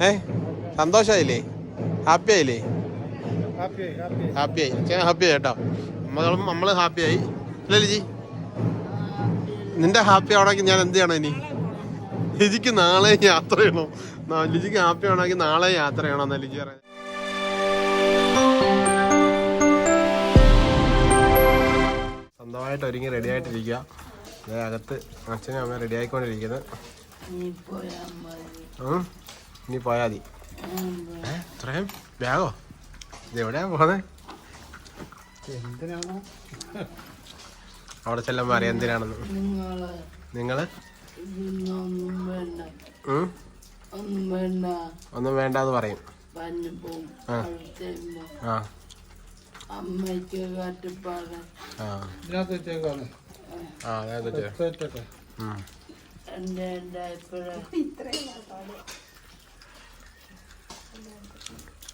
ഏ? സന്തോഷമായില്ലേ ഹാപ്പി ആയില്ലേ ഹാപ്പി ഹാപ്പി ഹാപ്പി ആയി അച്ഛൻ ഹാപ്പി ആയി കേട്ടോ. നമ്മളും നമ്മൾ ഹാപ്പി ആയി അല്ലേ ലിജി? നിന്റെ ഹാപ്പി ആവണമെങ്കിൽ ഞാൻ എന്ത് ചെയ്യണം ഇനി? ലിജിക്ക് നാളെ യാത്ര ചെയ്യണം. ലിജിക്ക് ഹാപ്പി ആവണമെങ്കിൽ നാളെ യാത്ര ചെയ്യണം എന്നാ ലിജി പറയാം സ്വന്തമായിട്ട് ഒരുങ്ങി റെഡി ആയിട്ടിരിക്കുക. അകത്ത് അച്ഛനും അമ്മ റെഡി ആയിക്കൊണ്ടിരിക്കുന്നത്. ഇനി പോയാൽ മതി. ഏ? ഇത്രയും? ബാഗോ? ഇതെവിടെയാ പോകുന്നത് എന്തിനാണോ? അവിടെ ചെല്ലാൻ പറയാം എന്തിനാണെന്ന്. നിങ്ങൾ? ഒന്നും വേണ്ട. എന്ന് പറയും. ആ. അമ്മയ്ക്ക് കാട്ടുപാട് ആ. അതെ. എന്റെ ഡയപ്പറ്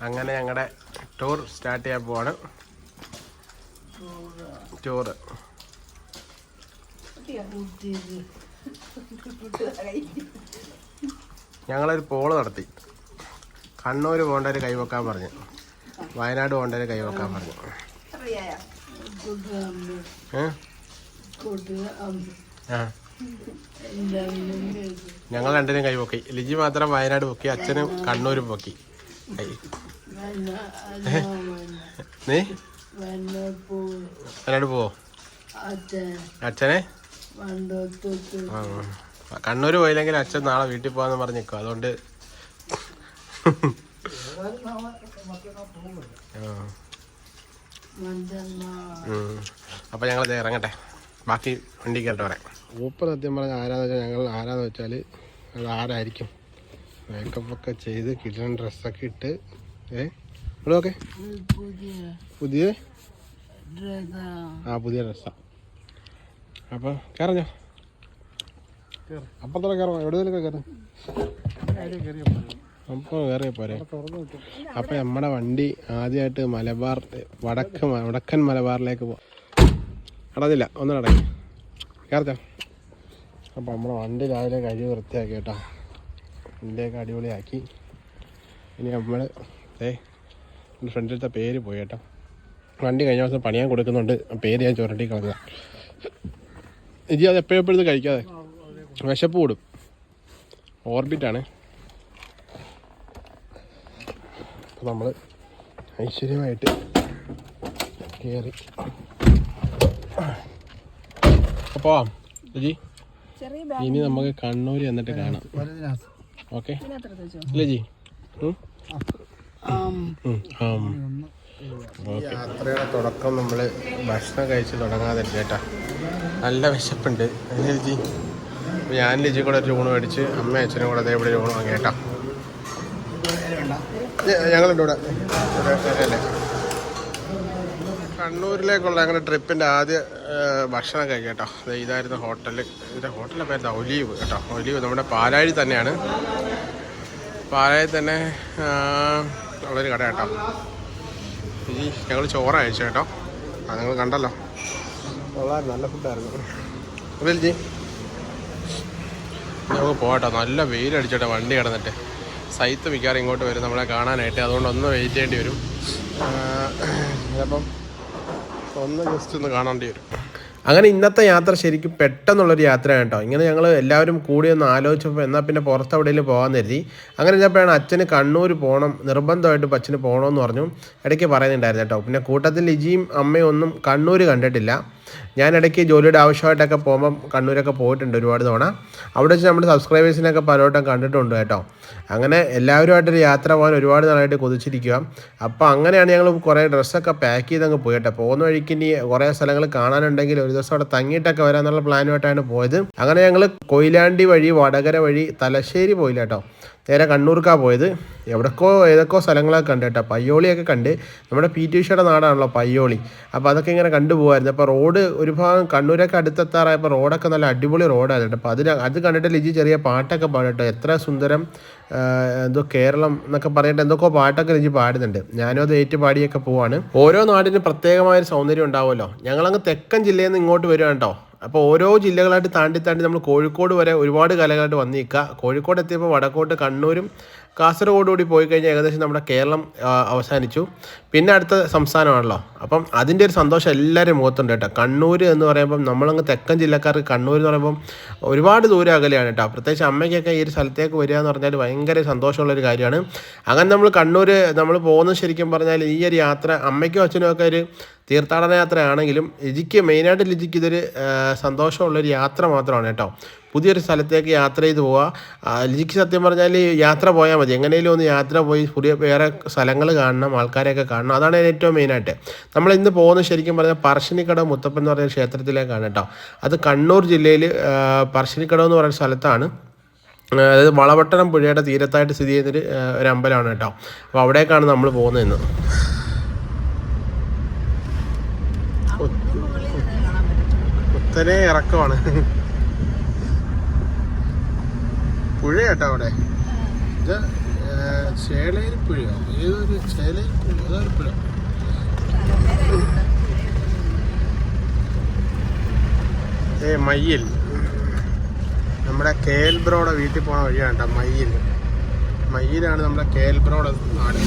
അങ്ങനെ ഞങ്ങളുടെ ടൂർ സ്റ്റാർട്ട് ചെയ്യാൻ പോവാണ്. ടൂറ് ഞങ്ങളൊരു പോൾ നടത്തി. കണ്ണൂർ പോകേണ്ടവർ കൈവെക്കാൻ പറഞ്ഞു. വയനാട് പോകേണ്ടവർ കൈവെക്കാൻ പറഞ്ഞു. ഞങ്ങൾ രണ്ടിനും കൈവൊക്കി ലിജി മാത്രം വയനാട് പൊക്കി അച്ഛനും കണ്ണൂരും പൊക്കി. നീ? വയനാട് പോവോ? അച്ഛനെ. കണ്ണൂർ പോയില്ലെങ്കിൽ അച്ഛൻ നാളെ വീട്ടിൽ പോവാന്ന് പറഞ്ഞേക്കോ. അതുകൊണ്ട്. അപ്പൊ ഞങ്ങൾ ഇറങ്ങട്ടെ. ബാക്കി വണ്ടി കേട്ടോ പറയാം. ഊപ്പർ സത്യം പറഞ്ഞ ആരാന്ന് വെച്ചാൽ ഞങ്ങൾ ആരാന്ന് വെച്ചാൽ അത് ആരായിരിക്കും? മേക്കപ്പ് ഒക്കെ ചെയ്ത് കിടന്ന ഡ്രസ്സൊക്കെ ഇട്ട് ഏ? ഇവിടെ ഓക്കെ പുതിയ? ആ പുതിയ ഡ്രസ്സാ. അപ്പോൾ കയറഞ്ഞോ അപ്പുറത്തോടെ കയറാം എവിടെയെങ്കിലൊക്കെ കയറും അപ്പോൾ കയറിയ പോരെ. അപ്പം നമ്മുടെ വണ്ടി ആദ്യമായിട്ട് മലബാർ വടക്ക് വടക്കൻ മലബാറിലേക്ക് പോ അടഞ്ഞില്ല. ഒന്നും അടങ്ങി കയറച്ചോ അപ്പം നമ്മുടെ വണ്ടി രാവിലെ കഴിവ് വൃത്തിയാക്കി കേട്ടോ വണ്ടിയൊക്കെ അടിപൊളിയാക്കി. ഇനി നമ്മൾ ഏ എന്റെ ഫ്രണ്ടിലത്തെ പേര് പോയി കേട്ടോ. വണ്ടി കഴിഞ്ഞ ദിവസം പണിയാൻ കൊടുക്കുന്നുണ്ട്. പേര് ഞാൻ ചുരണ്ടി കളഞ്ഞ ഇജി അത് എപ്പോഴെപ്പോഴും കഴിക്കാതെ? വിശപ്പ് കൂടും. ഓർബിറ്റാണ് അപ്പോൾ നമ്മൾ ഐശ്വര്യമായിട്ട് കയറി അപ്പോൾ ഇനി നമുക്ക് കണ്ണൂർ എന്നിട്ട് കാണാം. ഓക്കെ. അല്ലേ ജി? ഉം? ആം ഉം, ആം. ഓക്കെ യാത്രയുടെ തുടക്കം നമ്മൾ ഭക്ഷണം കഴിച്ച് തുടങ്ങാതെ കേട്ടാ. നല്ല വിശപ്പുണ്ട്. ലജി? അപ്പോൾ ഞാൻ ലിജി കൂടെ ഒരു ഊണ് മേടിച്ച് അമ്മ അച്ഛനും കൂടെ അതേപോലെ ഇവിടെ ഒരു ഊണ് വാങ്ങിയേട്ടാ ഞങ്ങളുണ്ട് ഇവിടെ. ഇവിടെ അല്ലേ? കണ്ണൂരിലേക്കുള്ള ഞങ്ങളുടെ ട്രിപ്പിന്റെ ആദ്യ ഭക്ഷണം ഭക്ഷണം കേട്ടോ ഇതായിരുന്നു ഹോട്ടൽ ഇതിന്റെ ഹോട്ടലിന്റെ പേര് ഒലീവ് കേട്ടോ. ഒലീവ് നമ്മുടെ പാലാഴി തന്നെയാണ്. പാലാഴി തന്നെ ആ, ഉള്ളൊരു കട കേട്ടോ. ഈ ഞങ്ങൾ ചോറ് അയച്ചു കേട്ടോ. അത് നിങ്ങൾ കണ്ടല്ലോ. നല്ല ഫുഡായിരുന്നു അതെ ജി നമുക്ക് പോകട്ടോ നല്ല വെയിലടിച്ചോട്ടെ വണ്ടി കിടന്നിട്ട്. സൈത്ത് മിക്കാറും ഇങ്ങോട്ട് വരും നമ്മളെ കാണാനായിട്ട്. അതുകൊണ്ട് ഒന്ന് വെയിറ്റ് ചെയ്യേണ്ടി വരും. ആ, ചിലപ്പം ഒന്ന് ജസ്റ്റ് ഒന്ന് കാണേണ്ടി വരും. അങ്ങനെ ഇന്നത്തെ യാത്ര ശരിക്കും പെട്ടെന്നുള്ളൊരു യാത്രയാണ് കേട്ടോ ഇങ്ങനെ ഞങ്ങൾ എല്ലാവരും കൂടി ഒന്ന് ആലോചിച്ചപ്പോൾ എന്നാൽ പിന്നെ പുറത്ത് എവിടെയെങ്കിലും പോകാൻ കരുതി. അങ്ങനെ ഇന്നപ്പോഴാണ് അച്ഛന് കണ്ണൂർ പോകണം നിർബന്ധമായിട്ട് അച്ഛന് പോകണമെന്ന് പറഞ്ഞു. ഇടയ്ക്ക് പറയുന്നുണ്ടായിരുന്നു കേട്ടോ പിന്നെ കൂട്ടത്തിൽ ലിജിയും അമ്മയും ഒന്നും കണ്ണൂർ കണ്ടിട്ടില്ല. ഞാൻ ഇടയ്ക്ക് ജോലിയുടെ ആവശ്യമായിട്ടൊക്കെ പോകുമ്പം കണ്ണൂരൊക്കെ പോയിട്ടുണ്ട് ഒരുപാട് തവണ. അവിടെ വെച്ച് നമ്മുടെ സബ്സ്ക്രൈബേഴ്സിനൊക്കെ പലവട്ടം കണ്ടിട്ടുണ്ട് കേട്ടോ. അങ്ങനെ എല്ലാവരുമായിട്ടൊരു യാത്ര പോകാൻ ഒരുപാട് നാളായിട്ട് കൊതിച്ചിരിക്കുക അപ്പോൾ അങ്ങനെയാണ് ഞങ്ങൾ കുറേ ഡ്രസ്സൊക്കെ പാക്ക് ചെയ്ത് അങ്ങ് കേട്ടോ. പോകുന്ന വഴിക്ക് ഇനി കുറേ സ്ഥലങ്ങൾ കാണാനുണ്ടെങ്കിൽ ഒരു ദിവസം അവിടെ തങ്ങിയിട്ടൊക്കെ വരാമെന്നുള്ള പ്ലാനുമായിട്ടാണ് പോയത്. അങ്ങനെ ഞങ്ങൾ കൊയിലാണ്ടി വഴി വടകര വഴി തലശ്ശേരി പോയില്ല കേട്ടോ. നേരെ കണ്ണൂർക്കാണ് പോയത്. എവിടെക്കോ ഏതൊക്കെയോ സ്ഥലങ്ങളൊക്കെ കണ്ട് കേട്ടോ. പയ്യോളിയൊക്കെ കണ്ട് നമ്മുടെ പി ടി ഉഷയുടെ നാടാണല്ലോ പയ്യോളി. അപ്പോൾ അതൊക്കെ ഇങ്ങനെ കണ്ടുപോകായിരുന്നു അപ്പോൾ റോഡ് ഒരു ഭാഗം കണ്ണൂരൊക്കെ അടുത്തെത്താറായപ്പോൾ റോഡൊക്കെ നല്ല അടിപൊളി റോഡായിരുന്നു കേട്ടോ. അപ്പോൾ അതിന് അത് കണ്ടിട്ട് ലിജി ചെറിയ പാട്ടൊക്കെ പാടും എത്ര സുന്ദരം എന്തോ കേരളം എന്നൊക്കെ പറഞ്ഞിട്ട് എന്തൊക്കെ പാട്ടൊക്കെ ലിജി പാടുന്നുണ്ട്. ഞാനും അത് ഏറ്റുപാടിയൊക്കെ പോവാണ്. ഓരോ നാടിനും പ്രത്യേകമായൊരു സൗന്ദര്യം ഉണ്ടാവുമല്ലോ. ഞങ്ങളങ്ങ് തെക്കൻ ജില്ലയിൽ നിന്ന് ഇങ്ങോട്ട് വരുവാണ് കേട്ടോ. അപ്പോൾ ഓരോ ജില്ലകളായിട്ട് താണ്ടി താണ്ടി നമ്മൾ കോഴിക്കോട് വരെ ഒരുപാട് കലകളായിട്ട് വന്നിരിക്കുക കോഴിക്കോട് എത്തിയപ്പോൾ വടക്കോട്ട് കണ്ണൂരും കാസർഗോഡ് കൂടി പോയി കഴിഞ്ഞാൽ ഏകദേശം നമ്മുടെ കേരളം അവസാനിച്ചു. പിന്നെ അടുത്ത സംസ്ഥാനമാണല്ലോ. അപ്പം അതിന്റെ ഒരു സന്തോഷം എല്ലാവരും മുഖത്തുണ്ട് കേട്ടോ. കണ്ണൂർ എന്ന് പറയുമ്പം നമ്മളങ്ങ് തെക്കൻ ജില്ലക്കാർക്ക് കണ്ണൂർ എന്ന് പറയുമ്പം ഒരുപാട് ദൂരം അകലെയാണ് കേട്ടോ. പ്രത്യേകിച്ച് അമ്മയ്ക്കൊക്കെ ഈ ഒരു സ്ഥലത്തേക്ക് വരിക എന്ന് പറഞ്ഞാൽ ഭയങ്കര സന്തോഷമുള്ളൊരു കാര്യമാണ്. അങ്ങനെ നമ്മൾ കണ്ണൂർ നമ്മൾ പോകുന്നത് ശരിക്കും പറഞ്ഞാൽ ഈ ഒരു യാത്ര അമ്മയ്ക്കും അച്ഛനും ഒക്കെ ഒരു തീർത്ഥാടന യാത്രയാണെങ്കിലും ലിജിക്ക് മെയിനായിട്ട് ലിജിക്ക് ഇതൊരു സന്തോഷമുള്ളൊരു യാത്ര മാത്രമാണ് കേട്ടോ. പുതിയൊരു സ്ഥലത്തേക്ക് യാത്ര ചെയ്ത് പോവുക ലിജിക്ക് സത്യം പറഞ്ഞാൽ യാത്ര പോയാൽ മതി. എങ്ങനെയും ഒന്ന് യാത്ര പോയി പുതിയ വേറെ സ്ഥലങ്ങൾ കാണണം ആൾക്കാരെയൊക്കെ കാണണം. അതാണ് ഏറ്റവും മെയിനായിട്ട്. നമ്മൾ ഇന്ന് പോകുന്നത് ശരിക്കും പറഞ്ഞാൽ പറശ്ശിനിക്കട മുത്തപ്പൻ എന്ന് പറയുന്ന ക്ഷേത്രത്തിലേക്കാണ് കേട്ടോ. അത് കണ്ണൂർ ജില്ലയിൽ പറശ്ശിനിക്കട എന്ന് പറയുന്ന സ്ഥലത്താണ്. അതായത് വളവട്ടണം പുഴയുടെ തീരത്തായിട്ട് സ്ഥിതി ചെയ്യുന്നൊരു ഒരു അമ്പലമാണ് കേട്ടോ. അപ്പോൾ അവിടേക്കാണ് നമ്മൾ പോകുന്നത് ഇന്ന്. കുത്തനെ ഇറക്കമാണ്. പുഴ കേട്ടോ അവിടെ? ഇത് ചേളേരി പുഴയോ? ഏതൊരു പുഴ ഏതൊരു പുഴ? ഏ മയ്യിൽ. നമ്മുടെ കെ എൽ ബ്രോയുടെ വീട്ടിൽ പോണ വഴിയാണ് കേട്ടോ മയ്യിൽ. മയ്യിലാണ് നമ്മുടെ കെ എൽ ബ്രോയുടെ നാട്.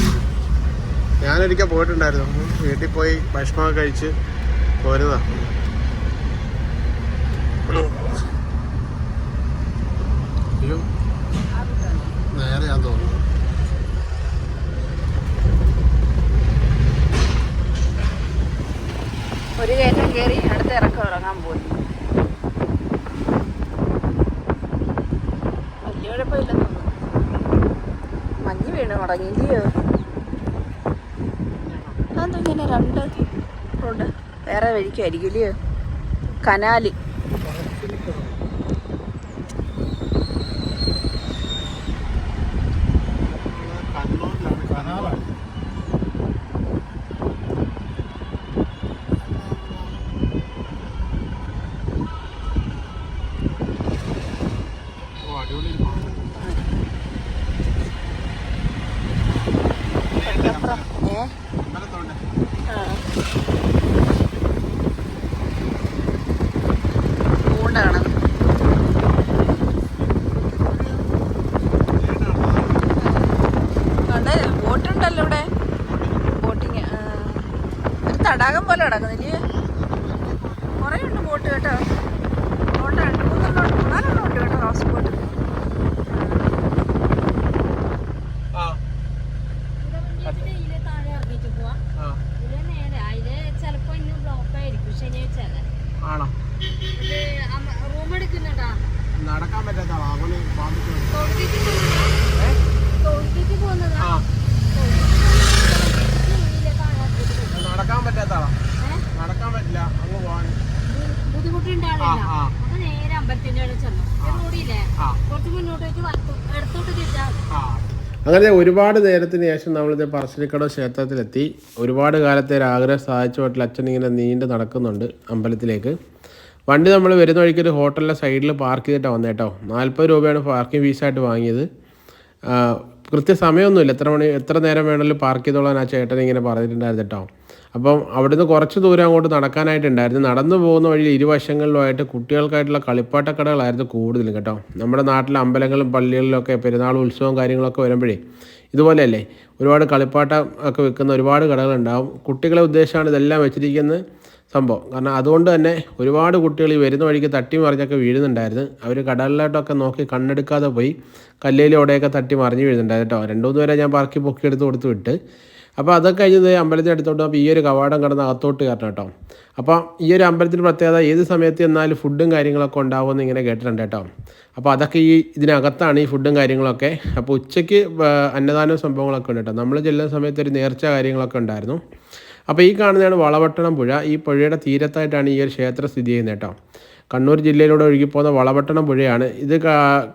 ഞാനൊരിക്കൽ പോയിട്ടുണ്ടായിരുന്നു. വീട്ടിൽ പോയി ഭക്ഷണമൊക്കെ കഴിച്ച് പോരുന്നതാ അയ്യോ നേരെ ഞാൻ തോന്നുന്നു ഒരു കയറ്റം കയറി അടുത്ത ഇറക്കം ഇറങ്ങാൻ പോയി. വലിയ കുഴപ്പമില്ലെന്ന് മഞ്ഞ് വീണ് മുടങ്ങിയില്ലയോ അതെന്താ ഇങ്ങനെ രണ്ട് റോഡ് വേറെ വഴിക്കായിരിക്കും ഇല്ലയോ? കനാല് കനാലാണ് ഓ അടിപൊളി ഏ അമ്പലത്തോണ്ട് ആ. ഊണ്ടാണ് കണ്ടേ ബോട്ടുണ്ടല്ലോ ഇവിടെ ബോട്ടിങ് ഒരു തടാകം പോലെ കിടക്കുന്നില്ലേ കുറേ ഉണ്ട് ബോട്ട് കേട്ടോ. ബോട്ട് രണ്ട് മൂന്നെണ്ണം ഉണ്ട്. മൂന്നാലെണ്ണം ഉണ്ട് കേട്ടോ ഹൗസ് ബോട്ട്. അപ്പൊ നേരെ അമ്പലത്തിന്റെ അവിടെ ചെന്നു റോഡില്ലേ ആ. കുറച്ച് മുന്നോട്ടേക്ക് വലത്തു ഇടത്തോട്ട് തിരിച്ചാൽ അങ്ങനെ ഒരുപാട് നേരത്തിന് ശേഷം നമ്മളിത് പറശ്ശിനിക്കടവ് ക്ഷേത്രത്തിലെത്തി. ഒരുപാട് കാലത്തെ ഒരു ആഗ്രഹം സാധിച്ചു വീട്ടിൽ അച്ഛൻ ഇങ്ങനെ നീണ്ട് നടക്കുന്നുണ്ട് അമ്പലത്തിലേക്ക്. വണ്ടി നമ്മൾ വരുന്ന വഴിക്ക് ഒരു ഹോട്ടലിന്റെ സൈഡിൽ പാർക്ക് ചെയ്തിട്ടാണ് വന്നത് കേട്ടോ നാൽപ്പത് രൂപയാണ് പാർക്കിംഗ് ഫീസായിട്ട് വാങ്ങിയത്. കൃത്യ കൃത്യസമയമൊന്നുമില്ല. എത്ര മണി എത്ര നേരം വേണമെങ്കിലും പാർക്ക് ചെയ്തോളാൻ ആ ചേട്ടൻ ഇങ്ങനെ പറഞ്ഞിട്ടുണ്ടായിരുന്നു കേട്ടോ അപ്പം അവിടുന്ന് കുറച്ച് ദൂരം അങ്ങോട്ട് നടക്കാനായിട്ടുണ്ടായിരുന്നു. നടന്നു പോകുന്ന വഴിയിൽ ഇരുവശങ്ങളിലുമായിട്ട് കുട്ടികൾക്കായിട്ടുള്ള കളിപ്പാട്ടക്കടകളായിരുന്നു കൂടുതലും കേട്ടോ. നമ്മുടെ നാട്ടിലെ അമ്പലങ്ങളും പള്ളികളിലൊക്കെ പെരുന്നാൾ ഉത്സവവും കാര്യങ്ങളൊക്കെ വരുമ്പോഴേ ഇതുപോലെയല്ലേ ഒരുപാട് കളിപ്പാട്ട ഒക്കെ വെക്കുന്ന ഒരുപാട് കടകളുണ്ടാവും. കുട്ടികളെ ഉദ്ദേശമാണ് ഇതെല്ലാം വെച്ചിരിക്കുന്നത് സംഭവം. കാരണം അതുകൊണ്ട് തന്നെ ഒരുപാട് കുട്ടികൾ ഈ വരുന്ന വഴിക്ക് തട്ടി മറിഞ്ഞൊക്കെ വീഴുന്നുണ്ടായിരുന്നു. അവർ കടലിലോട്ടൊക്കെ നോക്കി കണ്ണെടുക്കാതെ പോയി കല്ലേലോടെയൊക്കെ തട്ടി മറിഞ്ഞ് വീഴുന്നുണ്ടായിരുന്നു കേട്ടോ. രണ്ടു മൂന്ന് പേരെ ഞാൻ പറക്കി പൊക്കിയെടുത്ത് കൊടുത്ത് വിട്ട് അപ്പോൾ അതൊക്കെ കഴിഞ്ഞത് അമ്പലത്തിൽ അടുത്തോട്ട് അപ്പോൾ ഈ ഒരു കവാടം കടന്ന് അകത്തോട്ട് കയറണം കേട്ടോ. അപ്പോൾ ഈ ഒരു അമ്പലത്തിന് പ്രത്യേകത ഏത് സമയത്ത് എന്നാലും ഫുഡും കാര്യങ്ങളൊക്കെ ഉണ്ടാവുമെന്ന് ഇങ്ങനെ കേട്ടിട്ടുണ്ട് കേട്ടോ. അപ്പോൾ അതൊക്കെ ഈ ഇതിനകത്താണ് ഈ ഫുഡും കാര്യങ്ങളൊക്കെ. അപ്പോൾ ഉച്ചയ്ക്ക് അന്നദാന സംഭവങ്ങളൊക്കെ ഉണ്ട് കേട്ടോ. നമ്മൾ ചെല്ലുന്ന സമയത്ത് ഒരു നേർച്ച കാര്യങ്ങളൊക്കെ ഉണ്ടായിരുന്നു. അപ്പോൾ ഈ കാണുന്നതാണ് വളവട്ടണം പുഴ. ഈ പുഴയുടെ തീരത്തായിട്ടാണ് ഈ ഒരു ക്ഷേത്രം സ്ഥിതി ചെയ്യുന്നത് കേട്ടോ. കണ്ണൂർ ജില്ലയിലൂടെ ഒഴുകിപ്പോകുന്ന വളപട്ടണം പുഴയാണ്. ഇത്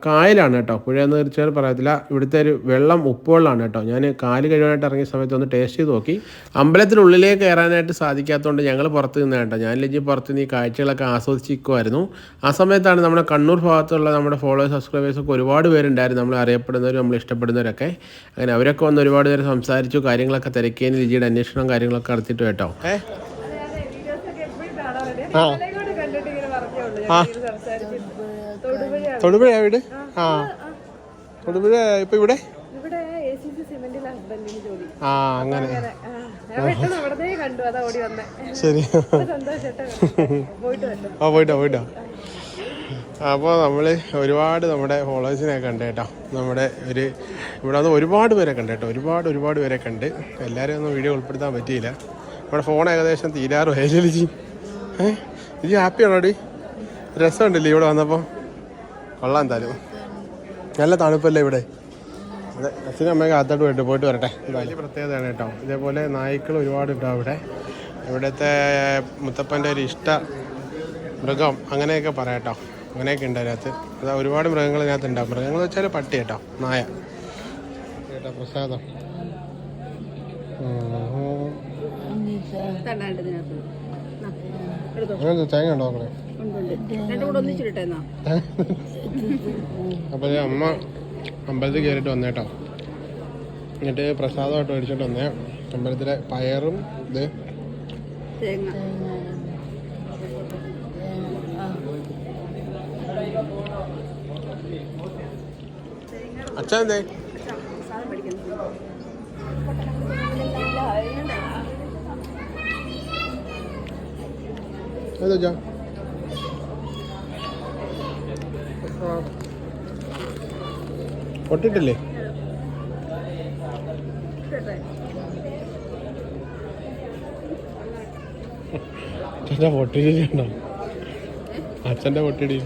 കായലാണ് കേട്ടോ. പുഴ എന്ന് തീർച്ചയായും പറയത്തില്ല. ഇവിടുത്തെ ഒരു വെള്ളം ഉപ്പുവെള്ളമാണ് കേട്ടോ. ഞാൻ കാൽ കഴുകാനായിട്ട് ഇറങ്ങിയ സമയത്ത് ഒന്ന് ടേസ്റ്റ് ചെയ്ത് നോക്കി. അമ്പലത്തിനുള്ളിലേക്ക് കയറാനായിട്ട് സാധിക്കാത്തതുകൊണ്ട് ഞങ്ങൾ പുറത്ത് നിന്ന് കേട്ടോ. ഞാൻ ലജ്ജി പുറത്ത് നിന്ന് ഈ കാഴ്ചകളൊക്കെ ആസ്വദിച്ചിരിക്കുമായിരുന്നു ആ സമയത്താണ് നമ്മുടെ കണ്ണൂർ ഭാഗത്തുള്ള നമ്മുടെ ഫോളോവേഴ്സ് സബ്സ്ക്രൈബേഴ്സൊക്കെ ഒരുപാട് പേരുണ്ടായിരുന്നു. നമ്മൾ അറിയപ്പെടുന്നവരും നമ്മൾ ഇഷ്ടപ്പെടുന്നവരൊക്കെ. അങ്ങനെ അവരൊക്കെ വന്ന് ഒരുപാട് നേരം സംസാരിച്ചു കാര്യങ്ങളൊക്കെ തിരക്കിയതിന് ലിജിയുടെ അന്വേഷണം കാര്യങ്ങളൊക്കെ നടത്തിയിട്ട് കേട്ടോ. ഏ? ആ. ആ. തൊടുപുഴ വീട് ആ. തൊടുപുഴ ഇപ്പൊ ഇവിടെ? ആ അങ്ങനെ. അതാ ശരി. ആ പോയിട്ടോ പോയിട്ടോ. അപ്പോൾ നമ്മൾ ഒരുപാട് നമ്മുടെ ഫോളോവേഴ്സിനെ കണ്ട് കേട്ടോ. നമ്മുടെ ഒരു ഇവിടെ നിന്ന് ഒരുപാട് പേരെ കണ്ട് കേട്ടോ. ഒരുപാട് ഒരുപാട് പേരെ കണ്ട്. എല്ലാവരെയും ഒന്നും വീഡിയോ ഉൾപ്പെടുത്താൻ പറ്റിയില്ല. നമ്മുടെ ഫോൺ ഏകദേശം തീരാറും ലിജി ഏ? ഇജി ഹാപ്പിയാണോ ഡി രസമുണ്ടല്ലേ ഇവിടെ വന്നപ്പോൾ കൊള്ളാം എന്തായാലും. നല്ല തണുപ്പല്ലേ ഇവിടെ? അതെ അച്ഛനും അമ്മയൊക്കെ അകത്തോട്ട് പോയിട്ട് പോയിട്ട് വരട്ടെ. വലിയ പ്രത്യേകതയാണ് കേട്ടോ. ഇതേപോലെ നായ്ക്കൾ ഒരുപാട് ഉണ്ടാവും ഇവിടെ. ഇവിടുത്തെ മുത്തപ്പന്റെ ഒരു ഇഷ്ട മൃഗം അങ്ങനെയൊക്കെ പറയാം കേട്ടോ. അങ്ങനെയൊക്കെ ഉണ്ട് അതിനകത്ത്. അതാ ഒരുപാട് മൃഗങ്ങൾ ഇതിനകത്ത് ഉണ്ടാവും. മൃഗങ്ങൾ വെച്ചാൽ പട്ടി കേട്ടോ നായ. കേട്ടോ പ്രസാദം. തേങ്ങ ഉണ്ടോ നോക്കണേ ഇത് അമ്മ അമ്പലത്തിൽ കയറിയിട്ട് വന്നേട്ടോ എന്നിട്ട് പ്രസാദമായിട്ട് മേടിച്ചോണ്ട് വന്നേ. അമ്പലത്തിലെ പയറും ഇത് അച്ഛൻ എന്തേ? ഏതാ അച്ഛാ? ആ. പൊട്ടിട്ടില്ലേ? അച്ഛന്റെ പൊട്ടിടിയുണ്ടോ അച്ഛന്റെ പൊട്ടിടി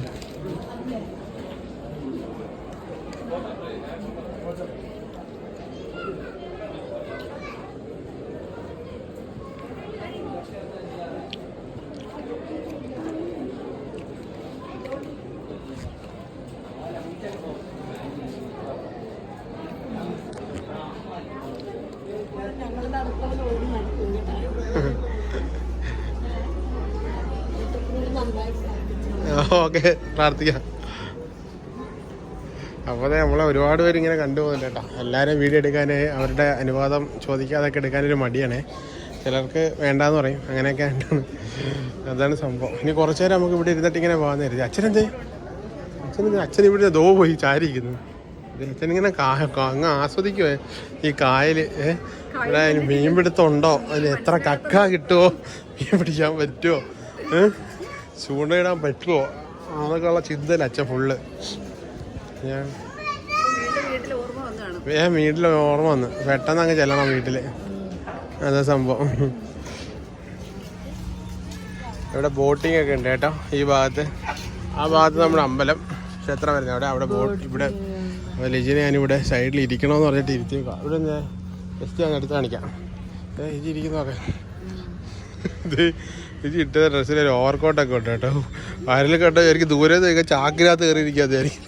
ഓക്കെ പ്രാർത്ഥിക്കാം. അപ്പോൾ നമ്മളെ ഒരുപാട് പേര് ഇങ്ങനെ കണ്ടുപോകുന്നുണ്ട് കേട്ടോ. എല്ലാവരും വീഡിയോ എടുക്കാൻ അവരുടെ അനുവാദം ചോദിക്കാതൊക്കെ എടുക്കാനൊരു മടിയാണേ. ചിലർക്ക് വേണ്ടാന്ന് പറയും. അങ്ങനെയൊക്കെ ആയിട്ടാണ് അതാണ് സംഭവം. ഇനി കുറച്ച് നേരം നമുക്ക് ഇവിടെ ഇരുന്നിട്ട് ഇങ്ങനെ പോകാൻ കരുതി അച്ഛനെന്തേ? അച്ഛൻ അച്ഛൻ ഇവിടെ ദോ പോയി ചാരിയിരിക്കുന്നു. അച്ഛനിങ്ങനെ അങ്ങ് ആസ്വദിക്കുവേ. ഈ കായൽ ഇവിടെ മീൻ പിടുത്തം ഉണ്ടോ? അതിന് എത്ര കക്ക കിട്ടുമോ മീൻ പിടിക്കാൻ പറ്റുമോ ഏഹ് ചൂണ്ടയിടാൻ പറ്റുമോ അതൊക്കെയുള്ള ചിന്തയില്ല അച്ഛൻ ഫുള്ള് ഞാൻ ഞാൻ വീട്ടിൽ ഓർമ്മ വന്നു. പെട്ടെന്ന് അങ്ങ് ചെല്ലണം വീട്ടിൽ അതാ സംഭവം. ഇവിടെ ബോട്ടിംഗ് ഒക്കെ ഉണ്ട് കേട്ടോ ഈ ഭാഗത്ത്. ആ ഭാഗത്ത് നമ്മുടെ അമ്പലം. ക്ഷേത്രം വരുന്നത് അവിടെ അവിടെ ബോട്ട് ഇവിടെ ലിജിനെ ഞാനിവിടെ സൈഡിൽ ഇരിക്കണമെന്ന് പറഞ്ഞിട്ട് ഇരുത്തിയേക്കാം ഇവിടെ ഞാൻ ജസ്റ്റ് ഞാൻ എടുത്ത് കാണിക്കാം. ഇരിക്കുന്നതൊക്കെ. ഇജി ഇട്ട ഡ്രസ്സിൽ ഒരു ഓവർ കോട്ടൊക്കെ ഉണ്ട് കേട്ടോ. വയറിൽ കേട്ടോ എനിക്ക് ദൂരെ നിന്ന് ചാക്കിനകത്ത് കയറിയിരിക്കാതായിരിക്കും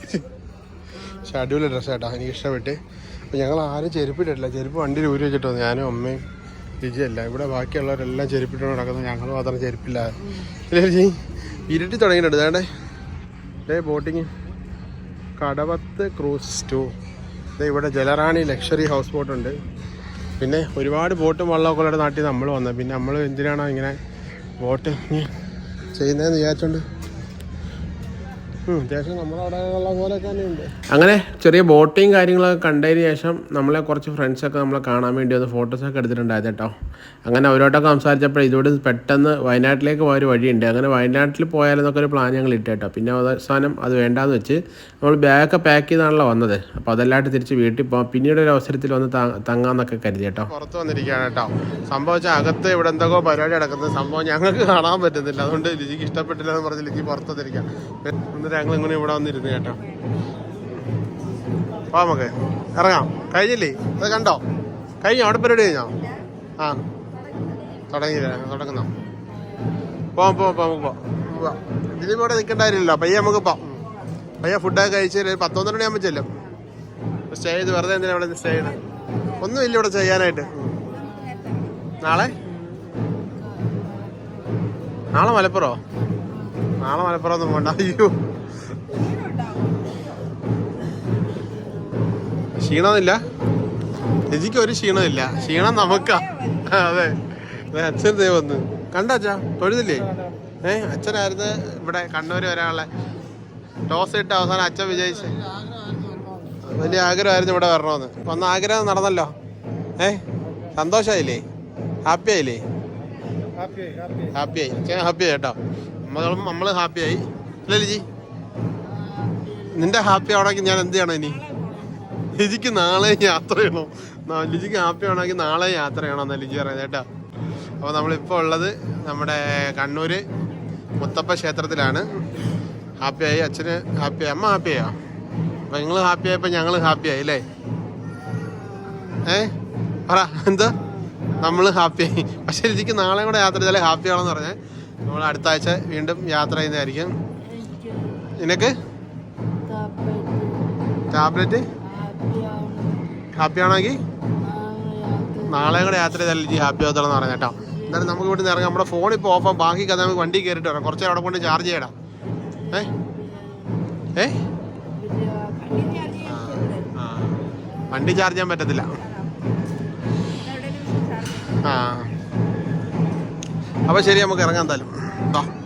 പക്ഷെ അടിപൊളി ഡ്രസ്സ് കേട്ടോ എനിക്ക് ഇഷ്ടപ്പെട്ട്. അപ്പോൾ ഞങ്ങൾ ആരും ചെരുപ്പിട്ടിട്ടില്ല. ചെരുപ്പ് വണ്ടിയിൽ ഊരി വെച്ചിട്ട് ഞാനും അമ്മയും രുചിയല്ല ഇവിടെ ബാക്കിയുള്ളവരെല്ലാം ചെരുപ്പിട്ട് നടക്കുന്നു. ഞങ്ങൾ മാത്രം ചെരുപ്പില്ല. രുചി ഇരുട്ടി തുടങ്ങിയിട്ടുണ്ട്. വേണ്ടേ ഡേ ബോട്ടിങ് കടവത്ത് ക്രൂസ് ടു ഇവിടെ ജലറാണി ലക്ഷറി ഹൗസ് ബോട്ടുണ്ട് പിന്നെ ഒരുപാട് ബോട്ടും വള്ളമൊക്കെ ഉള്ള നാട്ടിൽ നമ്മൾ വന്നത്. പിന്നെ നമ്മൾ എന്തിനാണോ ഇങ്ങനെ ബോട്ട് ചെയ്യുന്നതെന്ന് വിചാരിച്ചോണ്ട് അങ്ങനെ ചെറിയ ബോട്ടിങ് കാര്യങ്ങളൊക്കെ കണ്ടതിന് ശേഷം നമ്മളെ കുറച്ച് ഫ്രണ്ട്സൊക്കെ നമ്മളെ കാണാൻ വേണ്ടി വന്ന് ഫോട്ടോസൊക്കെ എടുത്തിട്ടുണ്ടായത് കേട്ടോ. അങ്ങനെ അവരോട്ടൊക്കെ സംസാരിച്ചപ്പോൾ ഇതോട് പെട്ടെന്ന് വയനാട്ടിലേക്ക് പോയ ഒരു വഴിയുണ്ട്. അങ്ങനെ വയനാട്ടിൽ പോയാലെന്നൊക്കെ ഒരു പ്ലാൻ ഞങ്ങൾ ഇട്ട് കേട്ടോ. പിന്നെ അവസാനം അത് വേണ്ടാന്ന് വെച്ച് നമ്മൾ ബാഗൊക്കെ പാക്ക് ചെയ്താണല്ലോ വന്നത്. അപ്പോൾ അതെല്ലാമായിട്ട് തിരിച്ച് വീട്ടിൽ പോകാം പിന്നീട് ഒരു അവസരത്തിൽ വന്ന് തങ്ങാന്നൊക്കെ കരുതി കേട്ടോ. പുറത്ത് വന്നിരിക്കുകയാണ് കേട്ടോ. സംഭവിച്ച അകത്ത് ഇവിടെ എന്തൊക്കെ പരിപാടി നടക്കുന്നത്. സംഭവം ഞങ്ങൾക്ക് കാണാൻ പറ്റുന്നില്ല. അതുകൊണ്ട് ലിജിക്ക് ഇഷ്ടപ്പെട്ടില്ല എന്ന് പറഞ്ഞ് ലിജി പുറത്ത് വന്നിരിക്കാം ഞങ്ങൾ ഇങ്ങനെ ഇവിടെ വന്നിരുന്നു കേട്ടോ. വാ നമുക്ക് ഇറങ്ങാം. കഴിഞ്ഞില്ലേ? അത് കണ്ടോ? കഴിഞ്ഞോ? അവിടെ പരിപാടി കഴിഞ്ഞോ? ആ. തുടങ്ങി തുടങ്ങുന്നോ? പോ പോവാം പോവാം പോവാം. പോവാം. ഇതിലിപ്പോൾ ഇവിടെ നിൽക്കേണ്ട കാര്യമില്ലല്ലോ. പയ്യെ നമുക്ക് പോ പയ്യെ ഫുഡൊക്കെ കഴിച്ച് ഒരു പത്തൊന്നര മണിയാകുമ്പോൾ ചെല്ലും. സ്റ്റേ ചെയ്ത് വെറുതെ എന്തിനാ ഇവിടെ സ്റ്റേ ചെയ്ത് ഒന്നുമില്ല ഇവിടെ ചെയ്യാനായിട്ട്. നാളെ? നാളെ മലപ്പുറമോ നാളെ മലപ്പുറം ഒന്നും പോണ്ട. അയ്യോ. ക്ഷീണമില്ല രജിക്ക് ഒരു ക്ഷീണമില്ല. ക്ഷീണം നമുക്കാ. അതെ. അച്ഛൻ ദേ വന്ന്. അച്ഛാ? തൊഴുതില്ലേ? ഏ അച്ഛനായിരുന്നു ഇവിടെ കണ്ണൂര് വരാനുള്ള ടോസ് ഇട്ട് അവസാനം അച്ഛൻ വിജയിച്ച്. വലിയ ആഗ്രഹമായിരുന്നു ഇവിടെ വരണമെന്ന്. വന്ന ആഗ്രഹം നടന്നല്ലോ. ഏ സന്തോഷമായില്ലേ? ഹാപ്പി ആയില്ലേ ഹാപ്പിയായി. അച്ഛൻ ഹാപ്പി ഹാപ്പിയായി കേട്ടോ. നമ്മളും നമ്മൾ ഹാപ്പിയായി. അല്ലേ ലിജി? നിന്റെ ഹാപ്പി ആവണമെങ്കിൽ ഞാൻ എന്ത് ചെയ്യണം ഇനി? ലിജിക്ക് നാളെ യാത്ര ചെയ്യണം. ലിജിക്ക് ഹാപ്പി ആണെങ്കിൽ നാളെ യാത്ര ചെയ്യണം എന്നാ ലിജി പറയുന്നത് കേട്ടോ. അപ്പോൾ നമ്മളിപ്പോൾ ഉള്ളത് നമ്മുടെ കണ്ണൂര് മുത്തപ്പ ക്ഷേത്രത്തിലാണ്. ഹാപ്പിയായി അച്ഛന് ഹാപ്പിയായി അമ്മ ഹാപ്പിയായോ അപ്പം നിങ്ങൾ ഹാപ്പിയായപ്പോൾ ഞങ്ങൾ ഹാപ്പിയായി അല്ലേ? ഏ? പറ എന്താ? നമ്മൾ ഹാപ്പിയായി പക്ഷെ ലിജിക്ക് നാളെ കൂടെ യാത്ര ചെയ്താലേ ഹാപ്പി ആണെന്ന് പറഞ്ഞാൽ നമ്മൾ അടുത്ത ആഴ്ച വീണ്ടും യാത്ര ചെയ്യുന്നതായിരിക്കും. എനിക്ക് നിനക്ക്? ടാബ്ലറ്റ് ഹാപ്പിയാണ് ഹാപ്പി ആണെങ്കിൽ യാത്ര നാളെ കൂടെ യാത്ര ചെയ്താൽ ജി ഹാപ്പി ആകത്തോളം എന്ന് പറഞ്ഞേട്ടോ. എന്നാലും നമുക്ക് ഇവിടുന്ന് ഇറങ്ങാം. നമ്മുടെ ഫോൺ ഇപ്പോൾ ഓഫ് ബാക്കി കഥ നമുക്ക് വണ്ടി കയറിയിട്ട് വരാം. കുറച്ച് അവിടെ കൊണ്ട് ചാർജ് ചെയ്യടാം. ഏ? ഏ? വണ്ടി ചാർജ് ചെയ്യാൻ പറ്റത്തില്ല. ആ. അപ്പോൾ ശരി നമുക്ക് ഇറങ്ങാം എന്തായാലും.